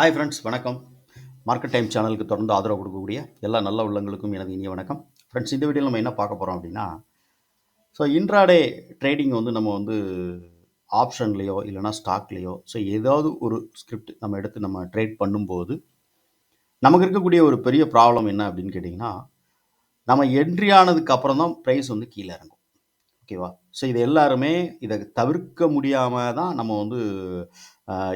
Hi friends வணக்கம். Market time சேனலுக்கு தொடர்ந்து ஆதரவு கொடுக்கக்கூடிய எல்லா நல்ல உள்ளங்களுக்கும் எனது இனிய வணக்கம். ஃப்ரெண்ட்ஸ் இந்த வீடியோவில் நம்ம என்ன பார்க்க போகிறோம் அப்படின்னா ஸோ இன்ட்ராடே ட்ரேடிங் வந்து நம்ம வந்து ஆப்ஷன்லேயோ இல்லைனா ஸ்டாக்லேயோ ஸோ ஏதாவது ஒரு ஸ்கிரிப்ட் நம்ம எடுத்து நம்ம ட்ரேட் பண்ணும்போது நமக்கு இருக்கக்கூடிய ஒரு பெரிய ப்ராப்ளம் என்ன அப்படின்னு கேட்டிங்கன்னா நம்ம என்ட்ரி ஆனதுக்கு அப்புறம் தான் ப்ரைஸ் வந்து கீழே இறங்கும். ஓகேவா ஸோ இது எல்லாருமே இதை தவிர்க்க முடியாமல் தான் நம்ம வந்து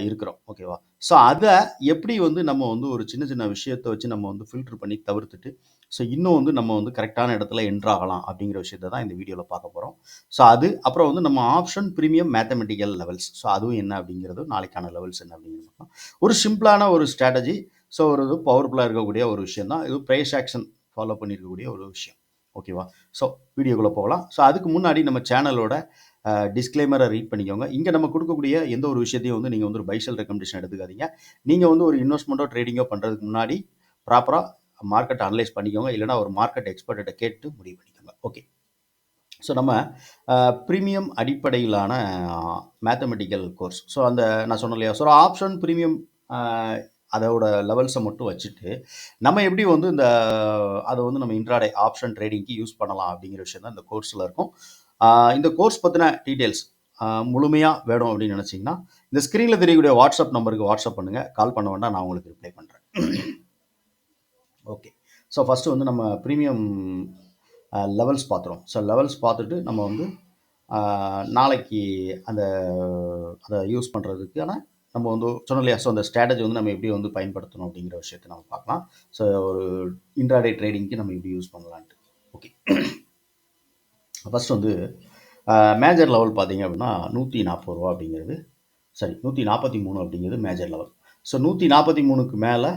இருக்கிறோம். ஓகேவா ஸோ அதை எப்படி வந்து நம்ம வந்து ஒரு சின்ன சின்ன விஷயத்தை வச்சு நம்ம வந்து ஃபில்டர் பண்ணி தவிர்த்துட்டு ஸோ இன்னும் வந்து நம்ம வந்து கரெக்டான இடத்துல என்ட்ராகலாம் அப்படிங்கிற விஷயத்தை தான் இந்த வீடியோவில் பார்க்க போகிறோம் ஸோ அது அப்புறம் வந்து நம்ம option premium mathematical levels so அதுவும் என்ன அப்படிங்கிறது நாளைக்கான லெவல்ஸ் என்ன அப்படிங்கிறது பார்க்கலாம். ஒரு சிம்பிளான ஒரு ஸ்ட்ராட்டஜி ஸோ ஒரு இது பவர்ஃபுல்லாக இருக்கக்கூடிய ஒரு விஷயம் தான். இது ப்ரைஸ் ஆக்ஷன் ஃபாலோ பண்ணியிருக்கக்கூடிய ஒரு விஷயம். ஓகேவா ஸோ வீடியோக்குள்ளே போகலாம். ஸோ அதுக்கு முன்னாடி நம்ம சேனலோட டிஸ்க்ளைமரை ரீட் பண்ணிக்கோங்க. இங்கே நம்ம கொடுக்கக்கூடிய எந்த ஒரு விஷயத்தையும் வந்து நீங்கள் வந்து ஒரு பைசல் ரெக்கமெண்டேஷன் எடுத்துக்காதீங்க. நீங்கள் வந்து ஒரு இன்வெஸ்ட்மெண்ட்டோ ட்ரேடிங்கோ பண்ணுறதுக்கு முன்னாடி ப்ராப்பராக மார்க்கெட் அனலைஸ் பண்ணிக்கோங்க. இல்லைனா ஒரு மார்க்கெட் எக்ஸ்பர்ட்டை கேட்டு முடிவு பண்ணிக்கோங்க. ஓகே ஸோ நம்ம ப்ரீமியம் அடிப்படையிலான மேத்தமெட்டிக்கல் கோர்ஸ் ஸோ அந்த நான் சொன்னேன் இல்லையா? ஸோ ஆப்ஷன் ப்ரீமியம் அதோட லெவல்ஸை மட்டும் வச்சுட்டு நம்ம எப்படி வந்து இந்த அதை வந்து நம்ம இன்ட்ராடே ஆப்ஷன் ட்ரேடிங்க்கு யூஸ் பண்ணலாம் அப்படிங்கிற விஷயம் தான் இந்த கோர்ஸில் இருக்கும். இந்த கோர்ஸ் பற்றின டீட்டெயில்ஸ் முழுமையாக வேணும் அப்படின்னு நினச்சிங்கன்னா இந்த ஸ்க்ரீனில் தெரியக்கூடிய வாட்ஸ்அப் நம்பருக்கு வாட்ஸ்அப் பண்ணுங்கள் கால் பண்ண வேண்டாம் நான் உங்களுக்கு ரிப்ளை பண்ணுறேன் ஓகே ஸோ ஃபஸ்ட்டு வந்து நம்ம ப்ரீமியம் லெவல்ஸ் பார்த்துருவோம் ஸோ லெவல்ஸ் பார்த்துட்டு நம்ம வந்து நாளைக்கு அந்த அதை யூஸ் பண்ணுறதுக்கான நம்ம வந்து சொன்னலையா ஸோ அந்த ஸ்ட்ராட்டஜி வந்து நம்ம எப்படி வந்து பயன்படுத்தணும் அப்படிங்கிற விஷயத்தை நம்ம பார்க்கலாம். ஸோ ஒரு இன்ட்ராடே ட்ரேடிங்க்கு நம்ம எப்படி யூஸ் பண்ணலான்ட்டு. ஓகே ஃபர்ஸ்ட் வந்து மேஜர் லெவல் பார்த்தீங்க அப்படின்னா நூற்றி நாற்பது ரூபா அப்படிங்கிறது. சரி நூற்றி நாற்பத்தி மூணு அப்படிங்கிறது மேஜர் லெவல் ஸோ நூற்றி நாற்பத்தி மூணுக்கு மேலே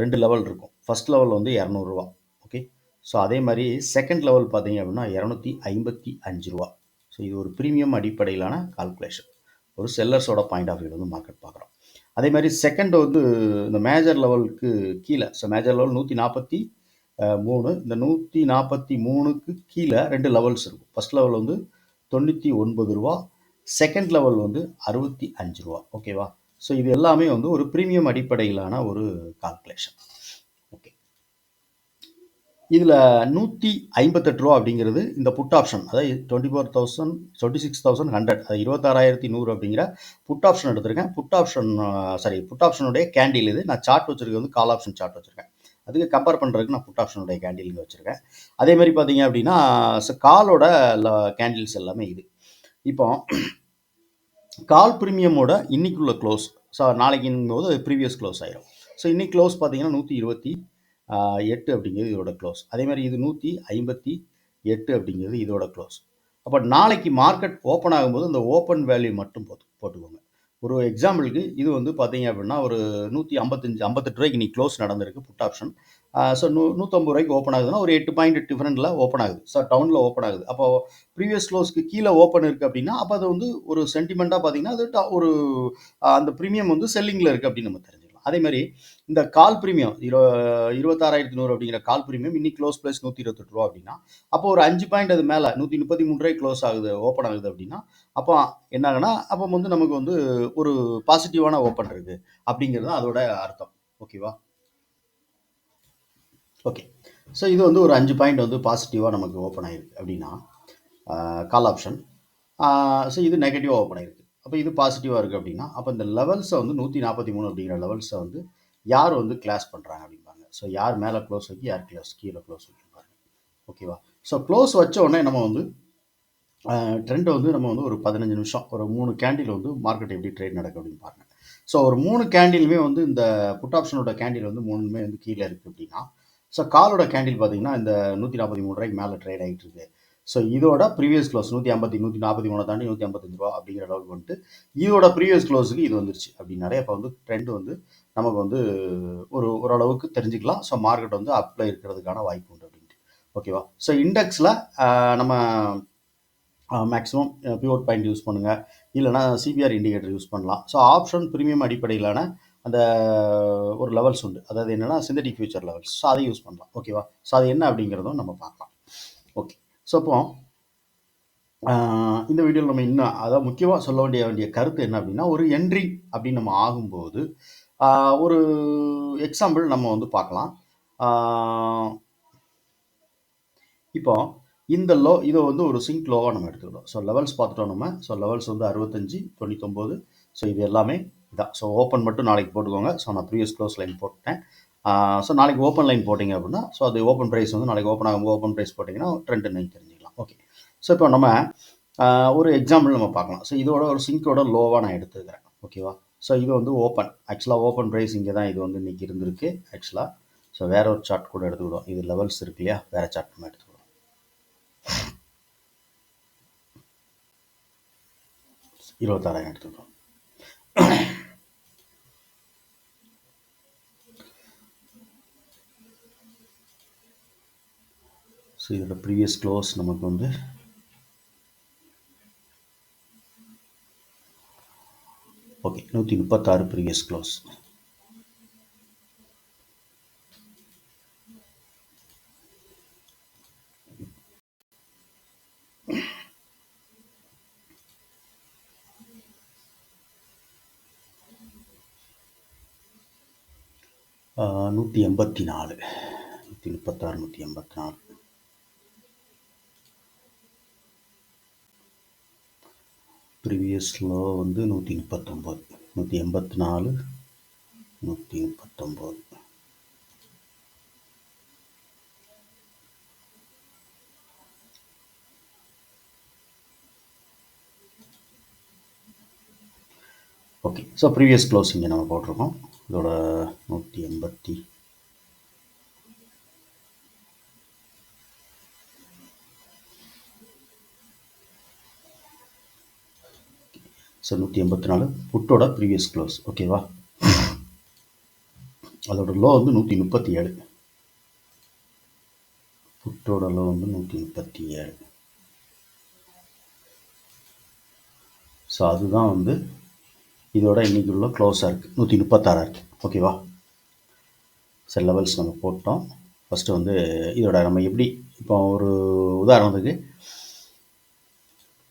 ரெண்டு லெவல் இருக்கும். ஃபர்ஸ்ட் லெவல் வந்து இரநூறுவா ஓகே ஸோ அதே மாதிரி செகண்ட் லெவல் பார்த்தீங்க அப்படின்னா இரநூத்தி ஐம்பத்தி அஞ்சு ரூபா. ஸோ இது ஒரு ப்ரீமியம் அடிப்படையிலான கால்குலேஷன் ஒரு செல்லர்ஸோட பாயிண்ட் ஆஃப் வியூ வந்து மார்க்கெட் பார்க்குறோம். அதே மாதிரி செகண்ட் வந்து இந்த மேஜர் லெவலுக்கு கீழே. ஸோ மேஜர் லெவல் நூற்றி நாற்பத்தி மூணு. இந்த நூற்றி நாற்பத்தி மூணுக்கு கீழே ரெண்டு லெவல்ஸ் இருக்கும். ஃபர்ஸ்ட் லெவல் வந்து தொண்ணூற்றி ஒன்பது ரூபா. செகண்ட் லெவல் வந்து அறுபத்தி அஞ்சு ரூபா. ஓகேவா ஸோ இது எல்லாமே வந்து ஒரு ப்ரீமியம் அடிப்படையிலான ஒரு கால்குலேஷன் ஓகே இதில் நூற்றி ஐம்பத்தெட்டு ரூபா அப்படிங்கிறது இந்த புட் ஆப்ஷன் அதாவது twenty four thousand twenty six thousand hundred அது இருபத்தாறாயிரத்தி நூறு அப்படிங்கிற புட் ஆப்ஷன் எடுத்திருக்கேன். புட் ஆப்ஷன் சாரி புட் ஆப்ஷனுடைய கேண்டில் இது. நான் சார்ட் வச்சுருக்கேன் வந்து கால் ஆப்ஷன் சார்ட் வச்சுருக்கேன். அதுக்கு கம்பேர் பண்ணுறதுக்கு நான் புட் ஆப்ஷனுடைய கேண்டில் இங்கே வச்சுருக்கேன். அதே மாதிரி பார்த்தீங்க அப்படின்னா காலோட கேண்டில்ஸ் எல்லாமே இது. இப்போ கால் ப்ரீமியமோட இன்னைக்குள்ள க்ளோஸ் ஸோ நாளைக்குங்கும் போது ப்ரீவியஸ் க்ளோஸ் ஆயிரும். ஸோ இன்னைக்கு க்ளோஸ் பார்த்தீங்கன்னா நூற்றி இருபத்தி எட்டு அப்படிங்கிறது இதோட க்ளோஸ் அதே மாதிரி இது நூற்றி ஐம்பத்தி எட்டு அப்படிங்கிறது இதோட க்ளோஸ் அப்போ நாளைக்கு மார்க்கெட் ஓப்பன் ஆகும்போது அந்த ஓப்பன் வேல்யூ மட்டும் போட்டு போட்டுக்கோங்க. ஒரு எக்ஸாம்பிளுக்கு இது வந்து பார்த்தீங்க அப்படின்னா ஒரு நூற்றி ஐம்பத்தஞ்சு ஐம்பத்தெட்டு ரூபாய்க்கு நீ க்ளோஸ் நடந்திருக்கு புட் ஆப்ஷன் ஸோ நூ நூற்றம்பது ரூபாய்க்கு ஓப்பன் ஆகுதுன்னா ஒரு எட்டு பாயிண்ட் டிஃபரெண்டில் ஓப்பன் ஆகுது. ஸோ டவுனில் ஓப்பன் ஆகுது. அப்போ ப்ரீவியஸ் க்ளோஸ்க்கு கீழே ஓப்பன் இருக்குது அப்படின்னா அப்போ அது வந்து ஒரு சென்டிமெண்ட்டாக பார்த்தீங்கன்னா அது ட- ஒரு அந்த ப்ரீமியம் வந்து செல்லிங்கில் இருக்குது அப்படின்னு நம்ம தெரிஞ்சுக்கலாம். அதே மாதிரி இந்த கால் ப்ரீமியம் இரு இருபத்தாறாயிரத்தி நூறு அப்படிங்கிற கால் ப்ரீமியம் இன்னைக்கு க்ளோஸ் ப்ளஸ் நூற்றி இருபத்தெட்டு ரூபா அப்படின்னா அப்போ ஒரு அஞ்சு பாயிண்ட் அது மேலே நூற்றி முப்பத்தி மூணு ரூபாய் க்ளோஸ் ஆகுது ஓப்பன் ஆகுது அப்படின்னா அப்போ என்ன ஆகுனா அப்போ வந்து நமக்கு வந்து ஒரு பாசிட்டிவான ஓப்பன் இருக்குது அப்படிங்கிறது தான் அதோட அர்த்தம். ஓகேவா ஓகே ஸோ இது வந்து ஒரு அஞ்சு பாயிண்ட் வந்து பாசிட்டிவாக நமக்கு ஓப்பன் ஆயிருக்கு அப்படின்னா கால் ஆப்ஷன் ஸோ இது நெகட்டிவாக ஓப்பன் ஆயிருக்கு. அப்போ இது பாசிட்டிவாக இருக்குது அப்படின்னா அப்போ இந்த லெவல்ஸை வந்து நூற்றி நாற்பத்தி மூணு அப்படிங்கிற லெவல்ஸை வந்து யார் வந்து கிளாஸ் பண்ணுறாங்க அப்படிம்பாங்க. ஸோ யார் மேலே க்ளோஸ் வைக்கி யார் க்ளோஸ் கீழே க்ளோஸ் வைக்கிப்பாங்க ஓகேவா ஸோ க்ளோஸ் வச்ச உடனே நம்ம வந்து ட்ரெண்டை வந்து நம்ம வந்து ஒரு பதினஞ்சு நிமிஷம் ஒரு மூணு கேண்டில் வந்து மார்க்கெட் எப்படி ட்ரேட் நடக்கும் அப்படின்னு பாருங்க ஸோ ஒரு மூணு கேண்டிலுமே வந்து இந்த புட் ஆப்ஷனோட கேண்டில் வந்து மூணுமே வந்து கீழே இருக்குது அப்படின்னா ஸோ காலோட கேண்டில் பார்த்தீங்கன்னா இந்த நூற்றி நாற்பத்தி மூணு ரூபாய்க்கு மேலே ட்ரேட் ஆகிட்டு இருக்கு. ஸோ இதோட ப்ரீவியஸ் க்ளோஸ் நூற்றி ஐம்பத்தி நூற்றி நாற்பத்தி மூணு தாண்டி நூற்றி ஐம்பத்தஞ்சு ரூபா அப்படிங்கிற அளவுக்கு வந்துட்டு இதோட ப்ரீவியஸ் க்ளோஸுக்கு இது வந்துருச்சு அப்படின்னாலே இப்போ வந்து ட்ரெண்ட் வந்து நமக்கு வந்து ஒரு ஓரளவுக்கு தெரிஞ்சுக்கலாம். ஸோ மார்க்கெட் வந்து அப்பில் இருக்கிறதுக்கான வாய்ப்பு உண்டு அப்படின்ட்டு. ஓகேவா ஸோ இண்டெக்ஸில் நம்ம மேக்ஸிமம் பியூர் பாயிண்ட் யூஸ் பண்ணுங்கள் இல்லைனா சிபிஆர் இண்டிகேட்டர் யூஸ் பண்ணலாம். ஸோ ஆப்ஷன் ப்ரீமியம் அடிப்படையிலான அந்த ஒரு லெவல்ஸ் உண்டு. அதாவது என்னென்னா சிந்தட்டிக் ஃபியூச்சர் லெவல்ஸ் ஸோ அதை யூஸ் பண்ணலாம். ஓகேவா ஸோ அது என்ன அப்படிங்கிறதும் நம்ம பார்க்கலாம். ஓகே ஸோ அப்போ இந்த வீடியோவில் நம்ம இன்னும் அதாவது முக்கியமாக சொல்ல வேண்டிய வேண்டிய கருத்து என்ன அப்படின்னா ஒரு என்ட்ரி அப்படின்னு நம்ம ஆகும்போது ஒரு எக்ஸாம்பிள் நம்ம வந்து பார்க்கலாம். இப்போ இந்த லோ இதை வந்து ஒரு சிங்க் லோவாக நம்ம எடுத்துக்கிட்டோம். ஸோ லெவல்ஸ் பார்த்துட்டோம் நம்ம. ஸோ லெவல்ஸ் வந்து அறுபத்தஞ்சி தொண்ணூத்தொம்பது. ஸோ இது எல்லாமே இதான். ஸோ ஓப்பன் மட்டும் நாளைக்கு போட்டுக்கோங்க. ஸோ நான் ப்ரீவியஸ் க்ளோஸ் லைன் போட்டேன். ஸோ நாளைக்கு ஓப்பன் லைன் போட்டிங்க அப்படின்னா ஸோ அது ஓப்பன் ப்ரைஸ் வந்து நாளைக்கு ஓப்பன் ஆகும் ஓப்பன் ப்ரைஸ் போட்டிங்கன்னா ட்ரெண்ட் நீங்கள் தெரிஞ்சுக்கலாம். ஓகே ஸோ இப்போ நம்ம ஒரு எக்ஸாம்பிள் நம்ம பார்க்கலாம். ஸோ இதோட ஒரு சிங்கோட லோவாக நான் எடுத்துக்கிறேன். ஓகேவா ஸோ இது வந்து ஓப்பன் ஆக்சுவலாக ஓப்பன் ப்ரைஸ் இங்கே தான் இது வந்து இன்றைக்கி இருந்திருக்கு ஆக்சுவலாக ஸோ வேற ஒரு சார்ட் கூட எடுத்துக்கிடுவோம். இது லெவல்ஸ் இருக்கு இல்லையா? வேறு சார்ட் நம்ம எடுத்துக்கிடுவோம். இருபத்தாறாயிரம் எடுத்துக்கிடுவோம். ஸோ இதோட ப்ரீவியஸ் க்ளோஸ் நமக்கு வந்து ஓகே நூற்றி முப்பத்தாறு ப்ரீவியஸ் க்ளோஸ் நூற்றி எண்பத்தி நாலு நூற்றி முப்பத்தாறு நூற்றி எண்பத்தி நாலு ப்ரீவியஸ் லோ வந்து நூற்றி முப்பத்தொம்போது நூற்றி எண்பத்தி நாலு நூற்றி முப்பத்தொம்போது. ஓகே ஸோ ப்ரீவியஸ் க்ளோஸ் இங்கே நம்ம போட்டிருக்கோம். இதோட நூற்றி எண்பத்தி ஸோ நூற்றி எண்பத்தி நாலு. புட்டோட ப்ரீவியஸ் க்ளோஸ் ஓகேவா அதோட லோ வந்து நூற்றி முப்பத்தி ஏழு. புட்டோட லோ வந்து நூற்றி முப்பத்தி ஏழு. ஸோ அதுதான் வந்து இதோட இன்னைக்கு உள்ள க்ளோஸாக இருக்குது நூற்றி முப்பத்தாறாக இருக்குது ஓகேவா சரி லெவல்ஸ் நம்ம போட்டோம். ஃபஸ்ட்டு வந்து இதோட நம்ம எப்படி இப்போ ஒரு உதாரணத்துக்கு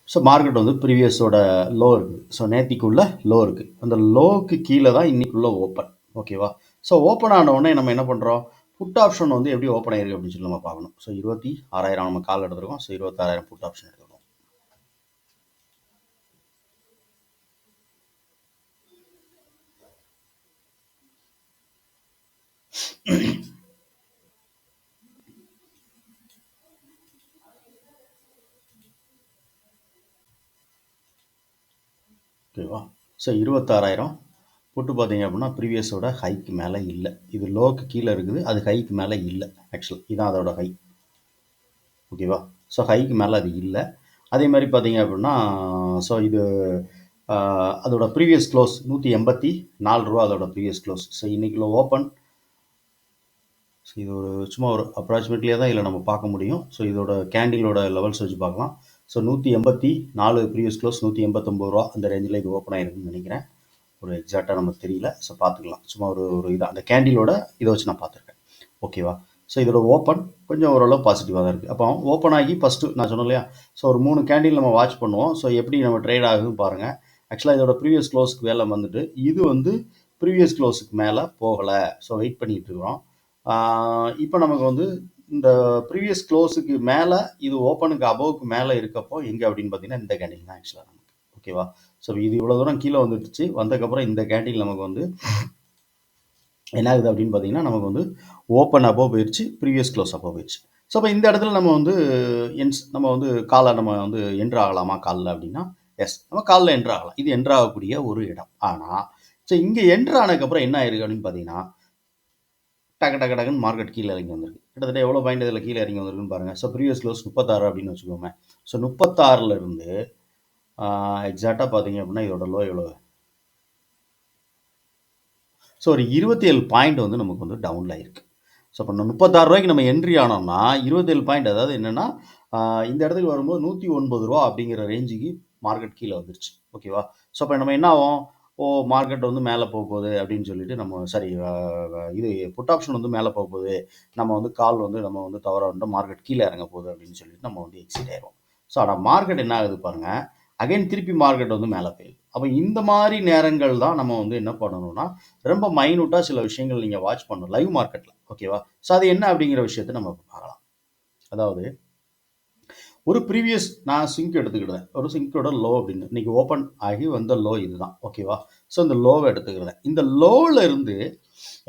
ஸோ மார்க்கெட் வந்து ப்ரீவியஸோட லோ இருக்குது ஸோ நேத்திக்குள்ள லோ இருக்குது அந்த லோவுக்கு கீழே தான் இன்றைக்குள்ளே ஓப்பன் ஓகேவா ஸோ ஓப்பன் ஆன உடனே நம்ம என்ன பண்ணுறோம் புட் ஆப்ஷன் வந்து எப்படி ஓப்பன் ஆயிருக்கு அப்படின்னு சொல்லி நம்ம பார்க்கணும். ஸோ இருபத்தி ஆறாயிரம் நம்ம கால் எடுத்துருக்கோம். ஸோ இருபத்தாறாயிரம் புட் ஆப்ஷன் எடுத்துருக்கோம். ஓகேவா? ஸோ இருபத்தாறாயிரம் போட்டு பார்த்தீங்க அப்படின்னா ப்ரீவியஸோட ஹைக்கு மேலே இல்லை. இது லோக்கு கீழே இருக்குது. அது ஹைக்கு மேலே இல்லை ஆக்சுவல் இதுதான் அதோட ஹை ஓகேவா? ஸோ ஹைக்கு மேலே அது இல்லை. அதே மாதிரி பார்த்தீங்க அப்படின்னா ஸோ இது அதோட ப்ரீவியஸ் க்ளோஸ் நூற்றி எண்பத்தி நாலு ரூபா அதோட ப்ரீவியஸ் க்ளோஸ் ஸோ இன்றைக்குள்ள ஓப்பன் ஸோ இது ஒரு சும்மா ஒரு அப்ராக்சிமேட்லியாக தான் இதில் நம்ம பார்க்க முடியும். ஸோ இதோட கேண்டிலோட லெவல்ஸ் வச்சு பார்க்கலாம். ஸோ நூற்றி எண்பத்தி நாலு ப்ரீவியஸ் க்ளோஸ் நூற்றி எண்பத்தொம்பது ரூபா அந்த ரேஞ்சில் இது ஓப்பன் ஆயிருக்குன்னு நினைக்கிறேன். ஒரு எக்ஸாக்டாக நமக்கு தெரியல. ஸோ பார்த்துக்கலாம். சும்மா ஒரு ஒரு இதாக அந்த கேண்டிலோட இதை வச்சு நான் பார்த்துருக்கேன். ஓகேவா ஸோ இதோட ஓப்பன் கொஞ்சம் ஓரளவு பாசிட்டிவாக தான் இருக்குது அப்போ ஓப்பன் ஆகி ஃபஸ்ட்டு நான் சொன்னேன் இல்லையா? ஸோ ஒரு மூணு கேண்டில் நம்ம வாட்ச் பண்ணுவோம். ஸோ எப்படி நம்ம ட்ரேட் ஆகுதுன்னு பாருங்கள் ஆக்சுவலாக இதோட ப்ரீவியஸ் க்ளோஸ்க்கு வேலை வந்துட்டு இது வந்து ப்ரீவியஸ் க்ளோஸுக்கு மேலே போகலை. ஸோ வெயிட் பண்ணிகிட்டு இருக்கிறோம். இப்போ நமக்கு வந்து இந்த ப்ரீவியஸ் க்ளோஸுக்கு மேலே இது ஓப்பனுக்கு அபவுக்கு மேலே இருக்கப்போ எங்கே அப்படின்னு பார்த்தீங்கன்னா இந்த கேண்டில் தான் ஆக்சுவலாக நமக்கு. ஓகேவா ஸோ இது இவ்வளோ தூரம் கீழே வந்துடுச்சு. வந்ததுக்கப்புறம் இந்த கேண்டில் நமக்கு வந்து என்ன ஆகுது அப்படின்னு பார்த்தீங்கன்னா நமக்கு வந்து ஓப்பன் அப்போ போயிடுச்சு ப்ரீவியஸ் க்ளோஸ் அப்போ போயிடுச்சு ஸோ அப்போ இந்த இடத்துல நம்ம வந்து என்ஸ் நம்ம வந்து காலை நம்ம வந்து என்ட்ரு ஆகலாமா காலில் அப்படின்னா? எஸ் நம்ம காலில் என்ட்ரு ஆகலாம். இது என்ட்ரு ஆகக்கூடிய ஒரு இடம். ஆனால் ஸோ இங்கே என்ட்ரு ஆனதுக்கப்புறம் என்ன ஆயிருக்கு அப்படின்னு பார்த்தீங்கன்னா டக்கு டக்கு டக்குன்னு மார்க்கெட் கீழே இறங்கி வந்திருக்கு. கிட்டத்தட்ட எவ்வளோ பாயிண்ட் இதில் கீழே இறங்கி வந்திருக்குன்னு பாருங்கள் ஸோ ப்ரீவியஸ் க்ளோஸ் முப்பத்தாறு அப்படின்னு வச்சுக்கோங்க ஸோ முப்பத்தாறுல இருந்து எக்ஸாக்டாக பார்த்தீங்க அப்படின்னா இதோட லோ எவ்வளோ ஸோ ஒரு இருபத்தி ஏழு பாயிண்ட் வந்து நமக்கு வந்து டவுனில் இருக்குது ஸோ இப்போ முப்பத்தாறு ரூபாய்க்கு நம்ம என்ட்ரி ஆனோம்னா இருபத்தேழு பாயிண்ட் அதாவது என்னென்னா இந்த இடத்துக்கு வரும்போது நூற்றி ஒன்பது ரூபா அப்படிங்கிற ரேஞ்சுக்கு மார்க்கெட் கீழே வந்துருச்சு. ஓகேவா ஸோ இப்போ நம்ம என்ன ஆகும் ஓ மார்க்கெட் வந்து மேலே போக போகுது அப்படின்னு சொல்லிட்டு நம்ம சரி இது புட் ஆப்ஷன் வந்து மேலே போக போகுது. நம்ம வந்து கால் வந்து நம்ம வந்து தவற வந்து மார்க்கெட் கீழே இறங்க போகுது அப்படின்னு சொல்லிட்டு நம்ம வந்து எக்ஸிட் ஆயிரும் ஸோ ஆனால் மார்க்கெட் என்ன ஆகுது பாருங்க. அகைன் திருப்பி மார்க்கெட் வந்து மேலே போயிடுது. அப்போ இந்த மாதிரி நேரங்கள் தான் நம்ம வந்து என்ன பண்ணணும்னா ரொம்ப மைனூட்டாக சில விஷயங்கள் நீங்கள் வாட்ச் பண்ணணும் லைவ் மார்க்கெட்டில் ஓகேவா ஸோ அது என்ன அப்படிங்கிற விஷயத்த நம்ம பார்க்கலாம். அதாவது ஒரு ப்ரீவியஸ் நான் சிங்க் எடுத்துக்கிடுறேன் ஒரு சிங்கோட லோ அப்படின்னு. இன்றைக்கி ஓப்பன் ஆகி வந்த லோ இதுதான். ஓகேவா ஸோ இந்த லோவை எடுத்துக்கிறேன் இந்த லோவில் இருந்து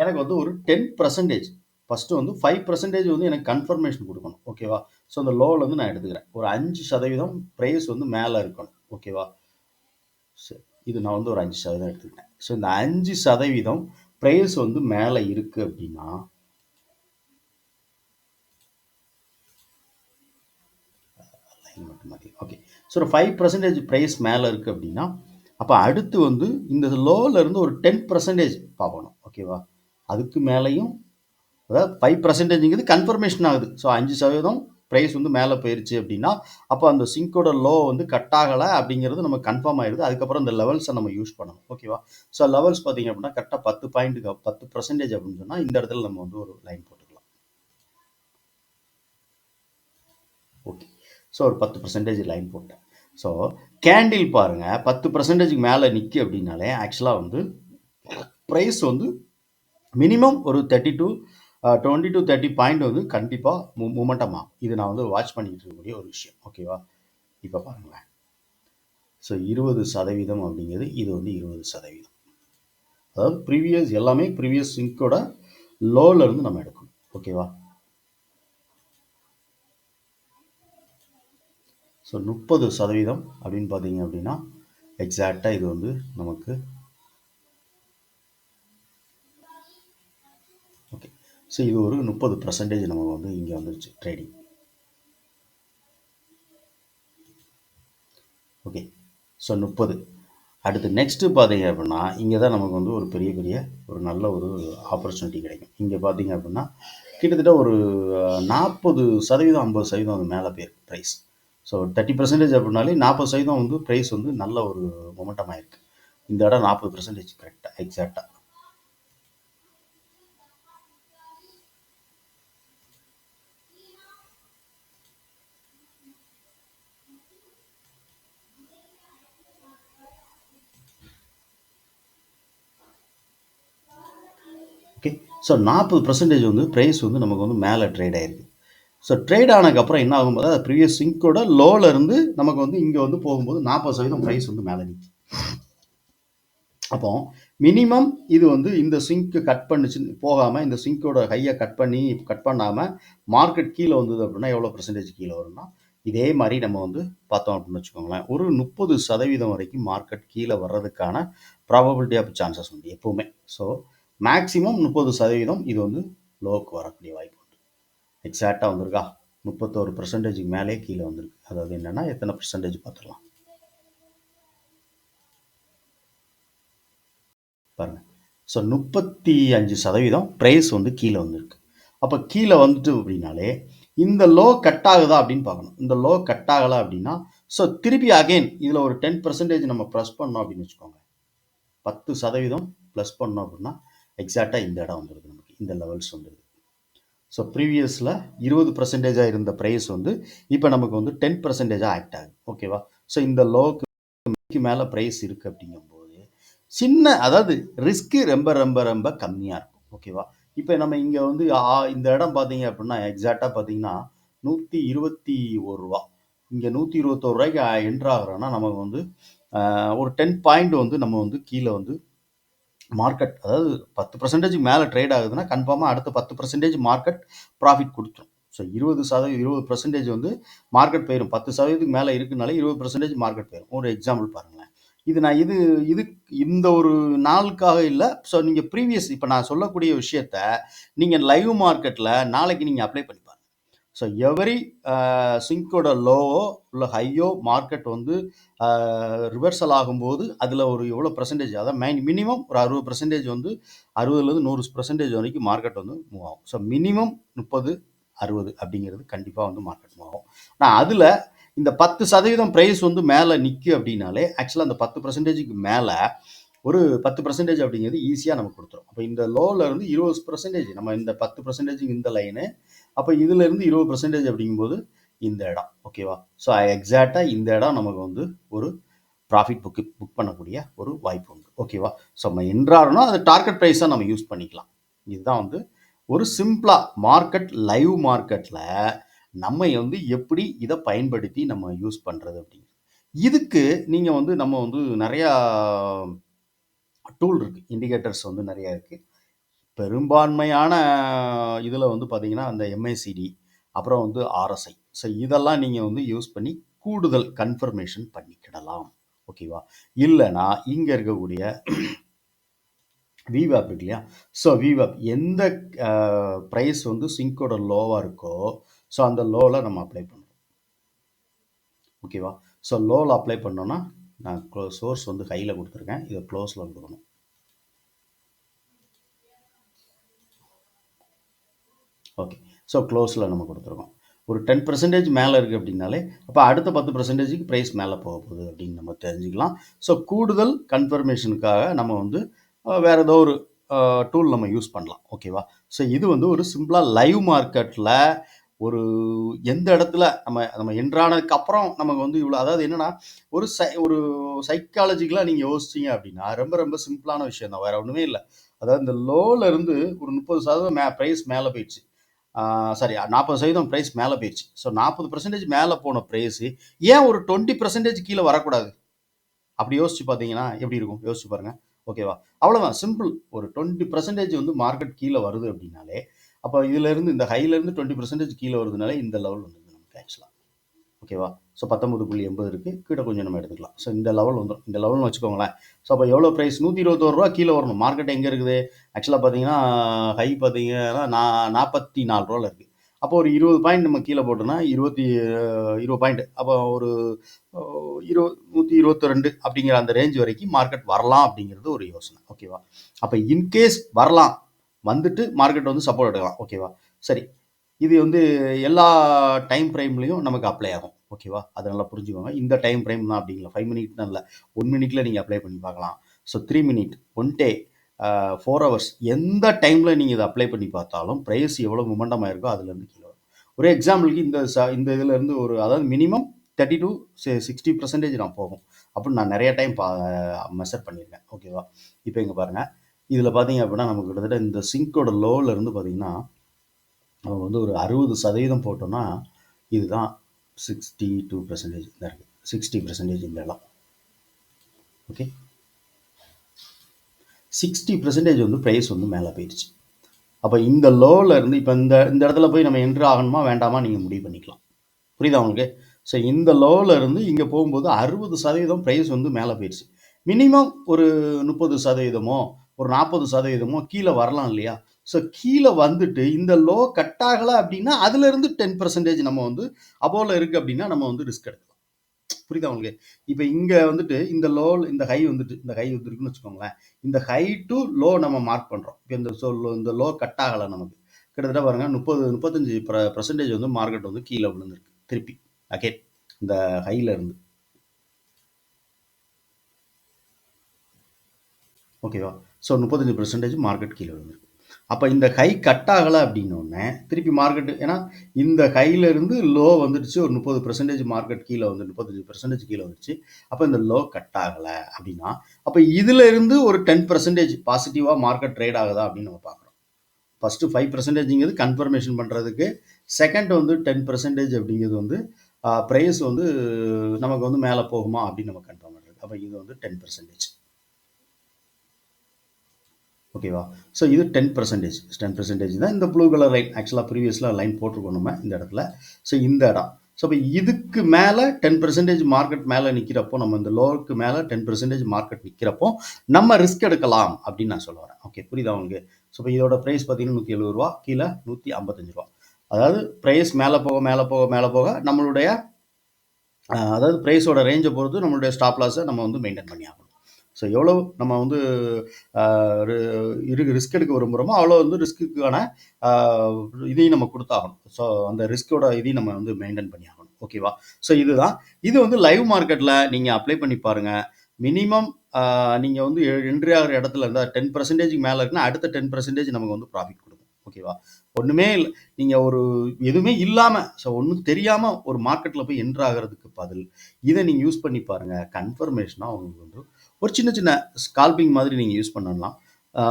எனக்கு வந்து ஒரு டென் பர்சன்டேஜ் ஃபஸ்ட்டு வந்து ஃபைவ் பர்சன்டேஜ் வந்து எனக்கு கன்ஃபர்மேஷன் கொடுக்கணும். ஓகேவா ஸோ அந்த லோவில் வந்து நான் எடுத்துக்கிறேன். ஒரு அஞ்சு சதவீதம் ப்ரைஸ் வந்து மேலே இருக்கணும். ஓகேவா சரி. இது நான் வந்து ஒரு அஞ்சு சதவீதம் எடுத்துக்கிட்டேன். ஸோ இந்த அஞ்சு சதவீதம் ப்ரைஸ் வந்து மேலே இருக்குது அப்படின்னா மட்டும் ஓகே ஸோ ஒரு ஃபைவ் பர்சன்டேஜ் ப்ரைஸ் மேலே இருக்குது அப்படின்னா அப்போ அடுத்து வந்து இந்த லோவில் இருந்து ஒரு டென் பர்சன்டேஜ் பார்க்கணும். ஓகேவா அதுக்கு மேலேயும் அதாவது ஃபைவ் பர்சன்டேஜுங்கிறது கன்ஃபர்மேஷன் ஆகுது. ஸோ அஞ்சு சதவீதம் ப்ரைஸ் வந்து மேலே போயிருச்சு அப்படின்னா அப்போ அந்த சிங்கோட லோ வந்து கட் ஆகலை அப்படிங்கிறது நம்ம கன்ஃபார்ம் ஆயிடுது அதுக்கப்புறம் இந்த லெவல்ஸை நம்ம யூஸ் பண்ணணும். ஓகேவா ஸோ லெவல்ஸ் பார்த்தீங்க அப்படின்னா கரெக்டாக பத்து பாயிண்ட்டுக்கு பத்து பர்சன்டேஜ் அப்படின்னு சொன்னால் இந்த இடத்துல நம்ம வந்து ஒரு லைன் போட்டுக்கலாம். ஓகே ஸோ ஒரு பத்து பர்சன்டேஜ் லைன் போட்டேன். ஸோ கேண்டில் பாருங்கள் பத்து பர்சன்டேஜுக்கு மேலே நிற்கி அப்படின்னாலே ஆக்சுவலாக வந்து ப்ரைஸ் வந்து மினிமம் ஒரு thirty to twenty to thirty point வந்து கண்டிப்பாக மூ மூமெண்டம் ஆகும் இது நான் வந்து வாட்ச் பண்ணிக்கிட்டு இருக்கக்கூடிய ஒரு விஷயம். ஓகேவா இப்போ பாருங்களேன். ஸோ இருபது சதவீதம் அப்படிங்கிறது இது வந்து இருபது சதவீதம். அதாவது ப்ரீவியஸ் எல்லாமே ப்ரீவியஸ் சிங்கோட லோவிலேருந்து நம்ம எடுக்கணும். ஓகேவா ஸோ முப்பது சதவீதம் அப்படின்னு பார்த்தீங்க அப்படின்னா எக்ஸாக்டாக இது வந்து நமக்கு ஓகே ஸோ இது ஒரு முப்பது பர்சன்டேஜ் நமக்கு வந்து இங்கே வந்துருச்சு ட்ரேடிங் ஓகே ஸோ முப்பது. அடுத்து நெக்ஸ்ட்டு பார்த்தீங்க அப்படின்னா இங்கே தான் நமக்கு வந்து ஒரு பெரிய பெரிய ஒரு நல்ல ஒரு ஆப்பர்ச்சுனிட்டி கிடைக்கும். இங்கே பார்த்தீங்க அப்படின்னா கிட்டத்தட்ட ஒரு நாற்பது சதவீதம் ஐம்பது சதவீதம் அது மேலே போயிருக்கு ப்ரைஸ் ஸோ தேர்ட்டி பர்சன்டேஜ் அப்படின்னாலே நாற்பது சதவீதம் வந்து ப்ரைஸ் வந்து நல்ல ஒரு மொமெண்டம் ஆயிருக்கு. இந்த இடம் நாற்பது பர்சன்டேஜ் கரெக்டாக எக்ஸாக்டாக ஓகே ஸோ நாற்பது பர்சன்டேஜ் வந்து ப்ரைஸ் வந்து நமக்கு வந்து மேலே ட்ரேட் ஆயிருக்கு. ஸோ ட்ரேட் ஆனதுக்கப்புறம் என்ன ஆகும்போது அது ப்ரீவியஸ் சிங்கோட லோவில் இருந்து நமக்கு வந்து இங்கே வந்து போகும்போது நாற்பது சதவீதம் ப்ரைஸ் வந்து மேலே நிற்கும் அப்போ மினிமம் இது வந்து இந்த சிங்க்கு கட் பண்ணிச்சு போகாமல் இந்த சிங்கோட ஹையை கட் பண்ணி கட் பண்ணாமல் மார்க்கெட் கீழே வந்தது அப்படின்னா எவ்வளோ பர்சன்டேஜ் கீழே வரும்னா இதே மாதிரி நம்ம வந்து பார்த்தோம் அப்படின்னு வச்சுக்கோங்களேன். ஒரு முப்பது சதவீதம் வரைக்கும் மார்க்கெட் கீழே வர்றதுக்கான ப்ராபபிலிட்டி ஆஃப் சான்சஸ் உண்டு எப்போவுமே. ஸோ மேக்ஸிமம் முப்பது சதவீதம் இது வந்து லோவுக்கு வரக்கூடிய வாய்ப்பு எக்ஸாக்டாக வந்திருக்கா? முப்பத்தோரு பர்சன்டேஜுக்கு மேலே கீழே வந்திருக்கு. அதாவது என்னென்னா எத்தனை பர்சன்டேஜ் பார்த்துடலாம்? பாருங்கள் ஸோ முப்பத்தி அஞ்சு சதவீதம் ப்ரைஸ் வந்து கீழே வந்திருக்கு. அப்போ கீழே வந்துட்டு அப்படின்னாலே இந்த லோ கட் ஆகுதா அப்படின்னு பார்க்கணும். இந்த லோ கட் ஆகலை அப்படின்னா ஸோ திருப்பி அகைன் இதில் ஒரு டென் பர்சன்டேஜ் நம்ம ப்ரெஸ் பண்ணோம் அப்படின்னு வச்சுக்கோங்க. பத்து சதவீதம் ப்ளஸ் பண்ணோம் அப்படின்னா எக்ஸாக்டாக இந்த இடம் வந்துடுது நமக்கு. இந்த லெவல்ஸ் வந்துடுது ஸோ ப்ரீவியஸில் இருபது பர்சன்டேஜாக இருந்த ப்ரைஸ் வந்து இப்போ நமக்கு வந்து டென் பர்சன்டேஜாக ஆக்ட் ஆகுது. ஓகேவா ஸோ இந்த லோக்கு மேலே ப்ரைஸ் இருக்குது அப்படிங்கும்போது சின்ன அதாவது ரிஸ்க்கு ரொம்ப ரொம்ப ரொம்ப கம்மியாக இருக்கும். ஓகேவா இப்போ நம்ம இங்கே வந்து இந்த இடம் பார்த்தீங்க அப்படின்னா எக்ஸாக்டாக பார்த்தீங்கன்னா நூற்றி இருபத்தி ஒரு ரூபா. இங்கே நூற்றி இருபத்தோரு ரூபாய்க்கு என்ட்ரு ஆகிறோன்னா நமக்கு வந்து ஒரு டென் பாயிண்ட் வந்து நம்ம வந்து கீழே வந்து மார்க்கெட் அதாவது பத்து பர்சன்டேஜ் மேலே ட்ரேட் ஆகுதுன்னா கன்ஃபார்மாக அடுத்த பத்து பர்சன்டேஜ் மார்க்கெட் ப்ராஃபிட் கொடுத்துரும். ஸோ இருபது சதவீதம் இருபது பர்சன்டேஜ் வந்து மார்க்கெட் போயிடும் பத்து சதவீதத்துக்கு மேலே இருக்குனால இருபது பர்சன்டேஜ் மார்க்கெட் போயிடும் ஒரு எக்ஸாம்பிள் பாருங்களேன். இது நான் இது இது இந்த ஒரு நாளுக்காக இல்லை. ஸோ நீங்கள் ப்ரீவியஸ் இப்போ நான் சொல்லக்கூடிய விஷயத்த நீங்கள் லைவ் மார்க்கெட்டில் நாளைக்கு நீங்கள் அப்ளை பண்ணி ஸோ எவரி சிங்கோட லோவோ இல்லை ஹையோ மார்க்கெட் வந்து uh, ரிவர்சல் ஆகும்போது அதில் ஒரு எவ்வளோ பர்சன்டேஜ் அதான் மெயின் மினிமம் ஒரு அறுபது பர்சன்டேஜ் வந்து அறுபதுலேருந்து நூறு பர்சன்டேஜ் வரைக்கும் மார்க்கெட் வந்து மூவ் ஆகும். ஸோ மினிமம் முப்பது அறுபது அப்படிங்கிறது கண்டிப்பாக வந்து மார்க்கெட் மூவ் ஆகும். நான் அதில் இந்த பத்து சதவீதம் ப்ரைஸ் வந்து மேலே நிற்கு அப்படின்னாலே ஆக்சுவலாக அந்த பத்து பர்சன்டேஜுக்கு மேலே ஒரு பத்து பர்சன்டேஜ் அப்படிங்கிறது ஈஸியாக நமக்கு கொடுத்துரும். அப்போ இந்த லோவில் இருந்து இருபது பர்சன்டேஜ் நம்ம இந்த பத்து பர்சன்டேஜுக்கு இந்த லைனு அப்போ இதுலேருந்து இருபது பர்சன்டேஜ் அப்படிங்கும்போது இந்த இடம் ஓகேவா ஸோ எக்ஸாக்டாக இந்த இடம் நமக்கு வந்து ஒரு ப்ராஃபிட் புக்கு புக் பண்ணக்கூடிய ஒரு வாய்ப்பு உண்டு ஓகேவா ஸோ நம்ம என்றாருன்னா அது டார்கெட் ப்ரைஸாக நம்ம யூஸ் பண்ணிக்கலாம். இதுதான் வந்து ஒரு சிம்பிளாக மார்க்கெட் லைவ் மார்க்கெட்டில் நம்ம வந்து எப்படி இதை பயன்படுத்தி நம்ம யூஸ் பண்ணுறது அப்படிங்கிறது. இதுக்கு நீங்கள் வந்து நம்ம வந்து நிறையா டூல் இருக்குது இண்டிகேட்டர்ஸ் வந்து நிறையா இருக்குது பெரும்பான்மையான இதில் வந்து பார்த்தீங்கன்னா அந்த எம்ஐசிடி அப்புறம் வந்து ஆர்எஸ்ஐ ஸோ இதெல்லாம் நீங்கள் வந்து யூஸ் பண்ணி கூடுதல் கன்ஃபர்மேஷன் பண்ணிக்கிடலாம். ஓகேவா இல்லைனா இங்கே இருக்கக்கூடிய விவேப் இருக்கு இல்லையா? ஸோ விவேப் எந்த ப்ரைஸ் வந்து சிங்கோட லோவாக இருக்கோ ஸோ அந்த லோவில் நம்ம அப்ளை பண்ணுறோம் ஓகேவா ஸோ லோவில் அப்ளை பண்ணோன்னா நான் சோர்ஸ் வந்து ஹையில் கொடுத்துருக்கேன். இதை க்ளோஸில் கொடுக்கணும். ஓகே ஸோ க்ளோஸில் நம்ம கொடுத்துருக்கோம். ஒரு டென் பர்சன்டேஜ் மேலே இருக்குது அப்படின்னாலே அப்போ அடுத்த பத்து பர்சன்டேஜுக்கு ப்ரைஸ் மேலே போக போகுது அப்படின்னு நம்ம தெரிஞ்சுக்கலாம். ஸோ கூடுதல் கன்ஃபர்மேஷனுக்காக நம்ம வந்து வேறு ஏதோ ஒரு டூல் நம்ம யூஸ் பண்ணலாம். ஓகேவா ஸோ இது வந்து ஒரு சிம்பிளாக லைவ் மார்க்கெட்டில் ஒரு எந்த இடத்துல நம்ம நம்ம என்றானதுக்கு அப்புறம் நமக்கு வந்து இவ்வளோ அதாவது என்னென்னா ஒரு சை ஒரு சைக்காலஜிக்கலாக நீங்கள் யோசிச்சிங்க அப்படின்னா ரொம்ப ரொம்ப சிம்பிளான விஷயம் தான் வேறு ஒன்றுமே இல்லை. அதாவது இந்த லோவில் இருந்து ஒரு முப்பது சதவீதம் மே ப்ரைஸ் மேலே போயிடுச்சு. சாரி நாற்பது சதவீதம் ப்ரைஸ் மேலே போயிடுச்சு ஸோ நாற்பது பர்சன்டேஜ் மேலே போன ப்ரைஸு ஏன் ஒரு டுவெண்ட்டி பர்சன்டேஜ் கீழே வரக்கூடாது? அப்படி யோசிச்சு பார்த்தீங்கன்னா எப்படி இருக்கும்? யோசிச்சு பாருங்கள் ஓகேவா அவ்வளோதான் சிம்பிள் ஒரு டுவெண்ட்டி பர்சன்டேஜ் வந்து மார்க்கெட் கீழே வருது அப்படின்னாலே அப்போ இதுலேருந்து இந்த ஹைலேருந்து டுவெண்ட்டி பர்சன்டேஜ் கீழே வருதுனாலே இந்த லெவல் வந்துருது நமக்கு ஆக்சுவலாக ஓகேவா? ஸோ பத்தொம்பது புள்ளி எண்பது இருக்குது கீழே கொஞ்சம் நம்ம எடுத்துக்கலாம். ஸோ இந்த லெவல் வந்துடும் இந்த லெவல்னு வச்சுக்கோங்களேன். ஸோ அப்போ எவ்வளோ ப்ரைஸ் நூற்றி இருபத்தோரு ரூபா கீழே வரணும். மார்க்கெட் எங்கே இருக்குது? ஆக்சுவலாக பார்த்தீங்கன்னா ஹை பார்த்தீங்கன்னா நான் நாற்பத்தி நாலு ரூபாவில் இருக்குது அப்போ ஒரு இருபது பாயிண்ட் நம்ம கீழே போட்டோம்னா இருபத்தி இருபது பாயிண்ட் அப்போ ஒரு இருபது நூற்றி இருபத்தி ரெண்டு அப்படிங்கிற அந்த ரேஞ்ச் வரைக்கும் மார்க்கெட் வரலாம் அப்படிங்கிறது ஒரு யோசனை. ஓகேவா? அப்போ இன்கேஸ் வரலாம் வந்துட்டு மார்க்கெட் வந்து சப்போர்ட் எடுக்கலாம். ஓகேவா? சரி. இது வந்து எல்லா டைம் ஃப்ரேம்லேயும் நமக்கு அப்ளை ஆகும். ஓகேவா அதை நல்லா புரிஞ்சுக்கோங்க. இந்த டைம் ஃப்ரேம் தான் அப்படிங்களா? ஃபைவ் மினிட் இல்லை. ஒன் மினிட்ல நீங்கள் அப்ளை பண்ணி பார்க்கலாம். So three minute one day four hours எந்த டைமில் நீங்கள் இதை அப்ளை பண்ணி பார்த்தாலும் ப்ரைஸ் எவ்வளோ முமெண்டம் ஆயிருக்கோ அதுலேருந்து கீழே வரும். ஒரு எக்ஸாம்பிளுக்கு இந்த ச இந்த இதுலேருந்து ஒரு அதாவது minimum thirty to sixty percentage நான் போகும். அப்படின்னு நான் நிறைய டைம் பா மெஷர் பண்ணியிருக்கேன். ஓகேவா இப்போ இங்கே பாருங்கள் இதில் பார்த்தீங்க அப்படின்னா நமக்கு கிட்டத்தட்ட இந்த சிங்கோட லோவில் இருந்து பார்த்தீங்கன்னா நம்ம வந்து ஒரு அறுபது சதவீதம் போட்டோம்னா இதுதான் சிக்ஸ்டி டூ பர்சன்டேஜ் தான் இருக்குது சிக்ஸ்டி பர்சன்டேஜ் இந்த இடம். ஓகே சிக்ஸ்டி பர்சன்டேஜ் வந்து ப்ரைஸ் வந்து மேலே போயிடுச்சு. அப்போ இந்த லோவில் இருந்து இப்போ இந்த இந்த இடத்துல போய் நம்ம என்ட்ரு ஆகணுமா வேண்டாமா நீங்கள் முடிவு பண்ணிக்கலாம். புரியுதா உங்களுக்கு? ஸோ இந்த லோவில் இருந்து இங்கே போகும்போது அறுபது சதவீதம் ப்ரைஸ் வந்து மேலே போயிடுச்சு. மினிமம் ஒரு முப்பது சதவீதமோ ஒரு நாற்பது சதவீதமோ கீழே வரலாம் இல்லையா? ஸோ கீழே வந்துட்டு இந்த லோ கட் ஆகலை அப்படின்னா அதுலேருந்து டென் பர்சன்டேஜ் நம்ம வந்து அபோவில் இருக்குது அப்படின்னா நம்ம வந்து ரிஸ்க் எடுக்கலாம் புரியுதா உங்களுக்கு? இப்போ இங்கே வந்துட்டு இந்த லோ இந்த ஹை வந்துட்டு இந்த ஹை வந்துருக்குன்னு வச்சுக்கோங்களேன். இந்த ஹை டு லோ நம்ம மார்க் பண்ணுறோம் இப்போ இந்த ஸோ இந்த லோ கட் ஆகலை நமக்கு. கிட்டத்தட்ட பாருங்கள் முப்பது முப்பத்தஞ்சு பர்சன்டேஜ் வந்து மார்க்கெட் வந்து கீழே விழுந்துருக்கு திருப்பி. அகேன் இந்த ஹையில் இருந்து. ஓகேவா ஸோ முப்பத்தஞ்சு பர்சன்டேஜ் மார்க்கெட் கீழே விழுந்துருக்கு. அப்போ இந்த ஹை கட் ஆகலை அப்படின்னோடனே திருப்பி மார்க்கெட்டு ஏன்னா இந்த ஹையிலேருந்து லோ வந்துடுச்சு ஒரு முப்பது பர்சன்டேஜ் மார்க்கெட் கீழே வந்து முப்பத்தஞ்சு பர்சன்டேஜ் கீழே வந்துச்சு அப்போ இந்த லோ கட் ஆகலை அப்படின்னா அப்போ இதிலிருந்து ஒரு டென் பர்சன்டேஜ் பாசிட்டிவாக மார்க்கெட் ட்ரேட் ஆகுதா அப்படின்னு நம்ம பார்க்குறோம். ஃபஸ்ட்டு ஃபைவ் பர்சன்டேஜுங்கிறது கன்ஃபர்மேஷன் பண்ணுறதுக்கு செகண்ட் வந்து டென் பர்சன்டேஜ் அப்படிங்கிறது வந்து ப்ரைஸ் வந்து நமக்கு வந்து மேலே போகுமா அப்படின்னு நம்ம கன்ஃபார்ம் பண்ணுறது அப்போ இது வந்து டென் பர்சன்டேஜ் ஓகேவா? ஸோ இது டென் பர்சன்டேஜ் டென் பர்சன்டேஜ் தான் இந்த ப்ளூ கலர் லைன் ஆக்சுவலாக ப்ரீவியஸில் லைன் போட்டிருக்கோம் நம்ம இந்த இடத்துல. ஸோ இந்த இடம். ஸோ இப்போ இதுக்கு மேலே டென் பர்சன்டேஜ் மார்க்கெட் மேலே நிற்கிறப்போ நம்ம இந்த லோவுக்கு மேலே டென் பர்சன்டேஜ் மார்க்கெட் நிற்கிறப்போ நம்ம ரிஸ்க் எடுக்கலாம் அப்படின்னு நான் சொல்ல வரேன். ஓகே புரியுதா உங்களுக்கு? ஸோ இப்போ இதோட ப்ரைஸ் பார்த்தீங்கன்னா நூற்றி எழுபது ரூபா கீழே நூற்றி ஐம்பத்தஞ்சு ரூபா. அதாவது ப்ரைஸ் மேலே போக மேலே போக மேலே போக நம்மளுடைய அதாவது ப்ரைஸோட ரேஞ்சை பொறுத்து நம்மளுடைய ஸ்டாப் லாஸை நம்ம வந்து மெயின்டைன் பண்ணி ஆகணும். ஸோ எவ்வளோ நம்ம வந்து இரு ரிஸ்க் எடுக்க விரும்புகிறோமோ அவ்வளோ வந்து ரிஸ்க்குக்கான இதையும் நம்ம கொடுத்தாகணும். ஸோ அந்த ரிஸ்க்கோட இதையும் நம்ம வந்து மெயின்டைன் பண்ணி ஆகணும் ஓகேவா ஸோ இதுதான். இது வந்து லைவ் மார்க்கெட்டில் நீங்கள் அப்ளை பண்ணி பாருங்கள் மினிமம் நீங்கள் வந்து என்ட்ரி ஆகிற இடத்துல இருந்தால் டென் பர்சன்டேஜ்க்கு மேலே இருக்குன்னா அடுத்த டென் பர்சன்டேஜ் நமக்கு வந்து ப்ராஃபிட் கொடுக்கும். ஓகேவா ஒன்றுமே இல்லை. நீங்கள் ஒரு எதுவுமே இல்லாமல் ஸோ ஒன்றும் தெரியாமல் ஒரு மார்க்கெட்டில் போய் என்ட்ரு ஆகிறதுக்கு பதில் இதை நீங்கள் யூஸ் பண்ணி பாருங்கள் கன்ஃபர்மேஷனாக உங்களுக்கு வந்து ஒரு சின்ன சின்ன ஸ்கால்பிங் மாதிரி நீங்கள் யூஸ் பண்ணலாம்.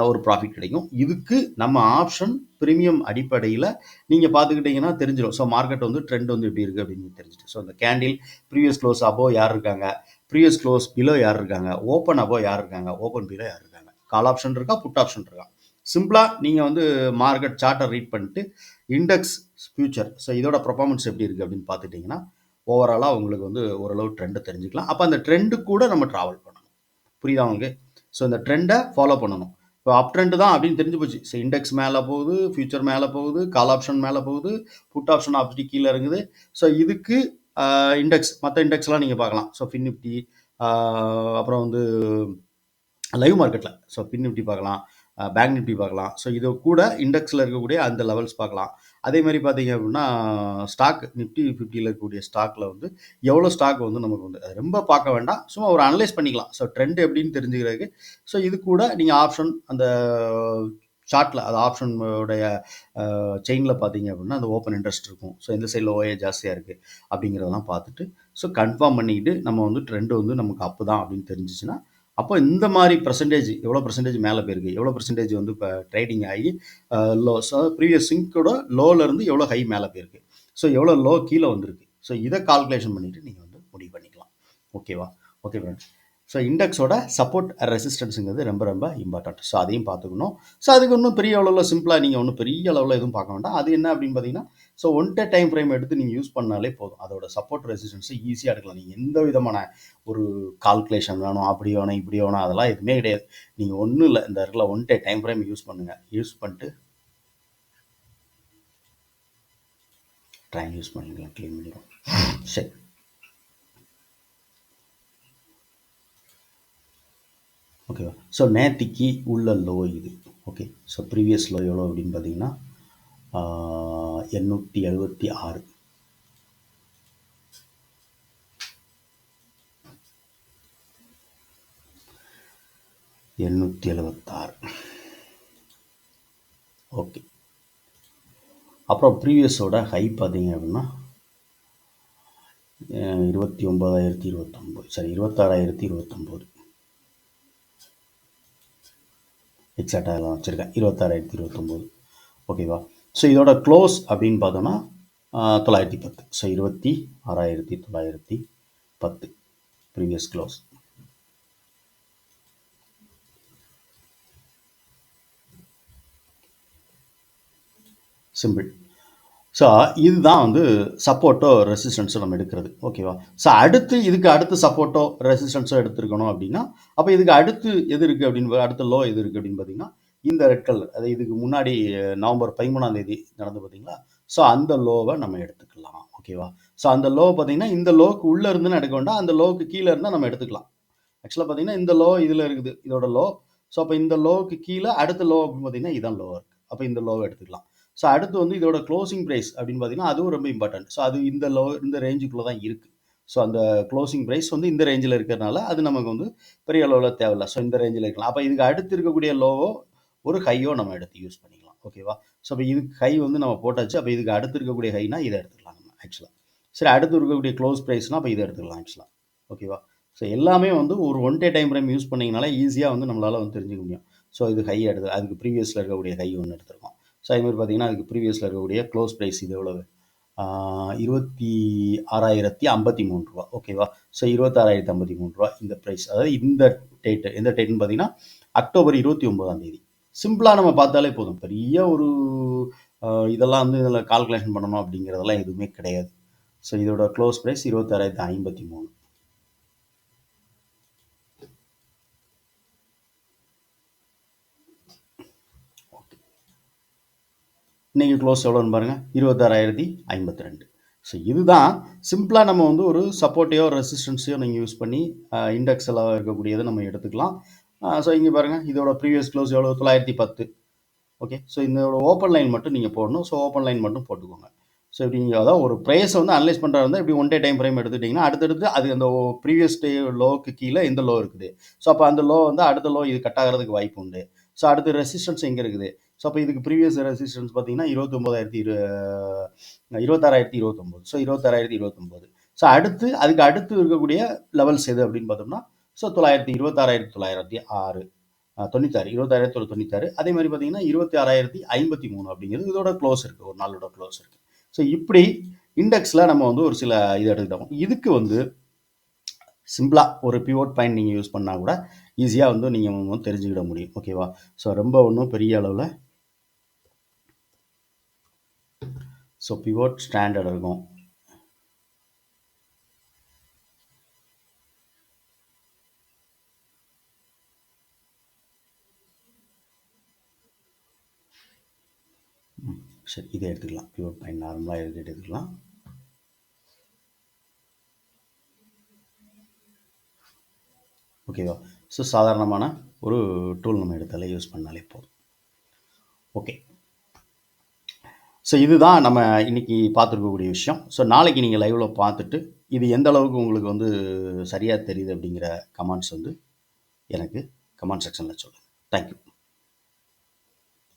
ஒரு ப்ராஃபிட் கிடைக்கும். இதுக்கு நம்ம ஆப்ஷன் ப்ரீமியம் அடிப்படையில் நீங்கள் பார்த்துக்கிட்டிங்கன்னா தெரிஞ்சிடும் ஸோ மார்க்கெட் வந்து ட்ரெண்ட் வந்து எப்படி இருக்குது அப்படின்னு தெரிஞ்சுட்டு. ஸோ அந்த கேண்டில் ப்ரீவியஸ் க்ளோஸ் அபோ யார் இருக்காங்க? ப்ரீவியஸ் க்ளோஸ் பிலோ யார் இருக்காங்க? ஓப்பன் அபோ யார் இருக்காங்க? ஓப்பன் பிலோ யார் இருக்காங்க? கால் ஆப்ஷன் இருக்கா? புட் ஆப்ஷன் இருக்கா? சிம்பிளாக நீங்கள் வந்து மார்க்கெட் சார்ட்டை ரீட் பண்ணிட்டு இண்டெக்ஸ் ஃபியூச்சர் ஸோ இதோட பர்ஃபார்மன்ஸ் எப்படி இருக்குது அப்படின்னு பார்த்துட்டிங்கன்னா ஓவராலாக உங்களுக்கு வந்து ஓரளவு ட்ரெண்டை தெரிஞ்சுக்கலாம். அப்போ அந்த ட்ரெண்டு கூட நம்ம ட்ராவல் பண்ணணும் புரியுதா உங்களுக்கு? ஸோ இந்த ட்ரெண்டை ஃபாலோ பண்ணணும். இப்போ அப் ட்ரெண்டு தான் அப்படின்னு தெரிஞ்சு போச்சு. ஸோ இண்டெக்ஸ் மேலே போகுது ஃபியூச்சர் மேலே போகுது கால் ஆப்ஷன் மேலே போகுது புட் ஆப்ஷன் அப்படி கீழே இருக்குது. ஸோ இதுக்கு இண்டெக்ஸ் மற்ற இண்டெக்ஸ்லாம் நீங்கள் பார்க்கலாம். ஸோ ஃபின் நிஃப்டி அப்புறம் வந்து லைவ் மார்க்கெட்டில் ஸோ பின் நிஃப்டி பார்க்கலாம் பேங்க் நிஃப்டி பார்க்கலாம். ஸோ இது கூட இண்டெக்ஸில் இருக்கக்கூடிய அந்த லெவல்ஸ் பார்க்கலாம். அதே மாதிரி பார்த்தீங்க அப்படின்னா ஸ்டாக் நிஃப்டி ஃபிஃப்டியில் இருக்கக்கூடிய ஸ்டாக்கில் வந்து எவ்வளோ ஸ்டாக் வந்து நமக்கு வந்து அது ரொம்ப பார்க்க வேண்டாம். சும்மா ஒரு அனலைஸ் பண்ணிக்கலாம். ஸோ ட்ரெண்ட் எப்படின்னு தெரிஞ்சுக்கிறதுக்கு. ஸோ இது கூட நீங்கள் ஆப்ஷன் அந்த சார்ட்டில் அது ஆப்ஷனுடைய செயினில் பார்த்தீங்க அப்படின்னா அந்த ஓப்பன் இன்ட்ரெஸ்ட் இருக்கும். ஸோ இந்த சைடில் ஓஏ ஜாஸ்தியாக இருக்குது அப்படிங்கிறதெல்லாம் பார்த்துட்டு ஸோ கன்ஃபார்ம் பண்ணிக்கிட்டு நம்ம வந்து ட்ரெண்டு வந்து நமக்கு அப்பு தான் அப்படின்னு தெரிஞ்சிச்சுன்னா அப்போ இந்த மாதிரி பர்சன்டேஜ் எவ்வளோ பர்சன்டேஜ் மேலே போயிருக்கு? எவ்வளோ பர்சன்டேஜ் வந்து இப்போ ட்ரேடிங் ஆகி லோ ஸோ ப்ரீவியஸ் சிங்கோட லோலேருந்து எவ்வளோ ஹை மேலே போயிருக்கு? ஸோ எவ்வளோ லோ கீழே வந்திருக்கு? ஸோ இதை கால்குலேஷன் பண்ணிவிட்டு நீங்கள் வந்து முடிவு பண்ணிக்கலாம். ஓகேவா ஓகே ஃப்ரெண்ட்ஸ் ஸோ இண்டெக்ஸோட சப்போர்ட் ரெசிஸ்டன்ஸுங்கிறது ரொம்ப ரொம்ப இம்பார்ட்டன்ட் ஸோ அதையும் பார்த்துக்கணும். ஸோ அதுக்கு ஒன்றும் பெரிய அளவில் சிம்பிளாக நீங்கள் ஒன்றும் பெரிய அளவில் எதுவும் பார்க்க வேண்டாம். அது என்ன அப்படின்னு பார்த்தீங்கன்னா so one day time frame எடுத்து நீங்கள் யூஸ் பண்ணாலே போதும். அதோட சப்போர்ட் ரெசிஸ்டன்ஸை ஈஸியாக எடுக்கலாம். நீங்கள் எந்த விதமான ஒரு கால்குலேஷன் வேணும் அப்படி வேணும் இப்படி வேணும் அதெல்லாம் எதுவுமே கிடையாது. நீங்கள் ஒன்றும் இல்லை. இந்த இடத்துல one day time frame use பண்ணுங்கள் யூஸ் பண்ணிட்டு டைம் யூஸ் பண்ணிக்கலாம். க்ளீன் பண்ணிடும் சரி. ஓகேவா ஸோ நேத்திக்கு உள்ள லோ இது. ஓகே ஸோ ப்ரீவியஸ் லோ எவ்வளோ அப்படின்னு பார்த்தீங்கன்னா எண்ணூற்றி எழுபத்தி ஆறு. எண்ணூற்றி எழுபத்தாறு ஓகே. அப்புறம் ப்ரீவியஸோட ஹை பார்த்தீங்க அப்படின்னா இருபத்தி ஒம்பதாயிரத்தி இருபத்தொம்போது. சரி இருபத்தாறாயிரத்தி இருபத்தொம்போது. எக்ஸாக்டாக எல்லாம் வச்சுருக்கேன். இருபத்தாறாயிரத்தி இருபத்தொம்போது. ஓகேவா? ஸோ இதோட க்ளோஸ் அப்படின்னு பார்த்தோன்னா தொள்ளாயிரத்தி பத்து. ஸோ இருபத்தி ஆறாயிரத்தி தொள்ளாயிரத்தி பத்து. ப்ரீவியஸ் க்ளோஸ் சிம்பிள் ஸோ இதுதான் வந்து சப்போர்ட்டோ ரெசிஸ்டன்ஸோ நம்ம எடுக்கிறது. ஓகேவா ஸோ அடுத்து இதுக்கு அடுத்து சப்போர்ட்டோ ரெசிஸ்டன்ஸோ எடுத்துருக்கணும் அப்படின்னா அப்போ இதுக்கு அடுத்து எது இருக்குது அப்படின்னு அடுத்த லோ எது இருக்குது அப்படின்னு பார்த்தீங்கன்னா இந்த ரெட்கல் அது இதுக்கு முன்னாடி நவம்பர் பதிமூணாம் தேதி நடந்து பார்த்தீங்களா ஸோ அந்த லோவை நம்ம எடுத்துக்கலாம். ஓகேவா ஸோ அந்த லோ பார்த்தீங்கன்னா இந்த லோக்கு உள்ளே இருந்துன்னு எடுக்க வேண்டாம். அந்த லோக்கு கீழே இருந்தால் நம்ம எடுத்துக்கலாம். ஆக்சுவலாக பார்த்தீங்கன்னா இந்த லோ இதில் இருக்குது இதோட லோ ஸோ அப்போ இந்த லோவுக்கு கீழே அடுத்த லோ அப்படின்னு பார்த்தீங்கன்னா இதான் லோ இருக்குது அப்போ இந்த லோவை எடுத்துக்கலாம். ஸோ அடுத்து வந்து இதோட க்ளோசிங் ப்ரைஸ் அப்படின்னு பார்த்தீங்கன்னா அதுவும் ரொம்ப இம்பார்ட்டன்ட் ஸோ அது இந்த லோ இந்த ரேஞ்சுக்குள்ளே தான் இருக்குது ஸோ அந்த க்ளோசிங் ப்ரைஸ் வந்து இந்த ரேஞ்சில் இருக்கிறனால அது நமக்கு வந்து பெரிய அளவில் தேவையில்ல. ஸோ இந்த ரேஞ்சில் இருக்கலாம். அப்போ இதுக்கு அடுத்து இருக்கக்கூடிய லோவோ ஒரு ஹையோ நம்ம எடுத்து யூஸ் பண்ணிக்கலாம். ஓகேவா ஸோ இப்போ இதுக்கு ஹை வந்து நம்ம போட்டாச்சு. அப்போ இதுக்கு அடுத்து இருக்கக்கூடிய ஹைனா இதை எடுத்துக்கலாம் நம்ம ஆக்சுவலாக சரி அடுத்து இருக்கக்கூடிய க்ளோஸ் ப்ரைஸ்னால் அப்போ இதை எடுத்துக்கலாம் ஆக்சுவலாக ஓகேவா ஸோ எல்லாமே வந்து ஒரு one day time frame use பண்ணிங்கனால ஈஸியாக வந்து நம்மளால் வந்து தெரிஞ்சுக்க முடியும். ஸோ இது ஹை எடுத்து அதுக்கு ப்ரீவியஸில் இருக்கக்கூடிய ஹை ஒன்று எடுத்துருக்கோம். ஸோ அதுமாதிரி பார்த்தீங்கன்னா அதுக்கு ப்ரீவியஸில் இருக்கக்கூடிய க்ளோஸ் ப்ரைஸ் இது எவ்வளவு? இருபத்தி ஆறாயிரத்தி ஐம்பத்தி மூணு ரூபா. ஓகேவா ஸோ இருபத்தாறாயிரத்தி ஐம்பத்தி மூணு ரூபா இந்த ப்ரைஸ் அதாவது இந்த டேட்டு எந்த டேட்னு பார்த்தீங்கன்னா அக்டோபர் இருபத்தி ஒம்பதாம் தேதி. சிம்பிளாக நம்ம பார்த்தாலே போதும். பெரிய ஒரு இதெல்லாம் வந்து இதில் கால்குலேஷன் பண்ணணும் அப்படிங்கிறதெல்லாம் எதுவுமே கிடையாது. ஸோ இதோட க்ளோஸ் ப்ரைஸ் இருபத்தாறாயிரத்தி ஐம்பத்தி மூணு. இன்றைக்கி க்ளோஸ் எவ்வளோன்னு பாருங்கள் இருபத்தாறாயிரத்தி ஐம்பத்தி ரெண்டு. ஸோ இதுதான் சிம்பிளாக நம்ம வந்து ஒரு சப்போர்ட்டையோ ரெசிஸ்டன்ஸையோ நீங்கள் யூஸ் பண்ணி இண்டெக்ஸில் இருக்கக்கூடியதை நம்ம எடுத்துக்கலாம். ஸோ இங்கே பாருங்கள் இதோட ப்ரீவியஸ் க்ளோஸ் எவ்வளோ தொள்ளாயிரத்தி பத்து. ஓகே ஸோ இதோட ஓப்பன் லைன் மட்டும் நீங்கள் போடணும். ஸோ ஓப்பன் லைன் மட்டும் போட்டுக்கோங்க. ஸோ இப்படி நீங்கள் அதான் ஒரு ப்ரைஸை வந்து அனலைஸ் பண்ணுறா இருந்தால் இப்படி ஒன் டே டைம் ஃப்ரேம் எடுத்துட்டிங்கன்னா அடுத்தடுத்து அது அந்த ப்ரீவியஸ் டே லோவுக்கு கீழே இந்த லோ இருக்குது. ஸோ அப்போ அந்த லோ வந்து அடுத்த லோ இது கட் ஆகிறதுக்கு வாய்ப்பு உண்டு. ஸோ அடுத்து ரெசிஸ்டன்ஸ் எங்கே இருக்குது? ஸோ அப்போ இதுக்கு ப்ரீவியஸ் ரெசிஸ்டன்ஸ் பார்த்தீங்கன்னா இருபத்தொம்போதாயிரத்தி இரு இருபத்தாறாயிரத்தி இருபத்தொம்போது. ஸோ இருபத்தாறாயிரத்தி இருபத்தொம்போது. ஸோ அடுத்து அதுக்கு அடுத்து இருக்கக்கூடிய லெவல்ஸ் எது அப்படின்னு பார்த்தோம்னா ஸோ தொள்ளாயிரத்தி இருபத்தாறாயிரத்தி தொள்ளாயிரத்தி ஆறு தொண்ணூத்தாறு இருபத்தாயிரத்தி ஒரு தொண்ணூத்தாறு. அதே மாதிரி பார்த்தீங்கன்னா இருபத்தி ஆறாயிரத்தி ஐம்பத்தி மூணு அப்படிங்கிறது இதோட க்ளோஸ் இருக்குது ஒரு நாளோட க்ளோஸ் இருக்குது ஸோ இப்படி இண்டெக்ஸில் நம்ம வந்து ஒரு சில இது எடுத்துக்கிட்டோம். இதுக்கு வந்து சிம்பிளாக ஒரு பிவோட் பாயிண்ட் நீங்கள் யூஸ் பண்ணால் கூட ஈஸியாக வந்து நீங்கள் வந்து தெரிஞ்சுக்கிட முடியும். ஓகேவா ஸோ ரொம்ப ஒன்றும் பெரிய அளவில் ஸோ பிவோட் ஸ்டாண்டர்ட் இருக்கும். சரி இதை எடுத்துக்கலாம். பிவோட் பாயிண்ட் நார்மலாக எடுத்து எடுத்துக்கலாம். ஓகேவா ஸோ சாதாரணமான ஒரு டூல் நம்ம எடுத்தாலே யூஸ் பண்ணாலே போதும். ஓகே ஸோ இதுதான் நம்ம இன்றைக்கி பார்த்துருக்கக்கூடிய விஷயம். ஸோ நாளைக்கு நீங்கள் லைவில் பார்த்துட்டு இது எந்த அளவுக்கு உங்களுக்கு வந்து சரியாக தெரியுது அப்படிங்கிற கமெண்ட்ஸ் வந்து எனக்கு கமெண்ட் செக்ஷனில் சொல்லுங்கள் தேங்க்யூ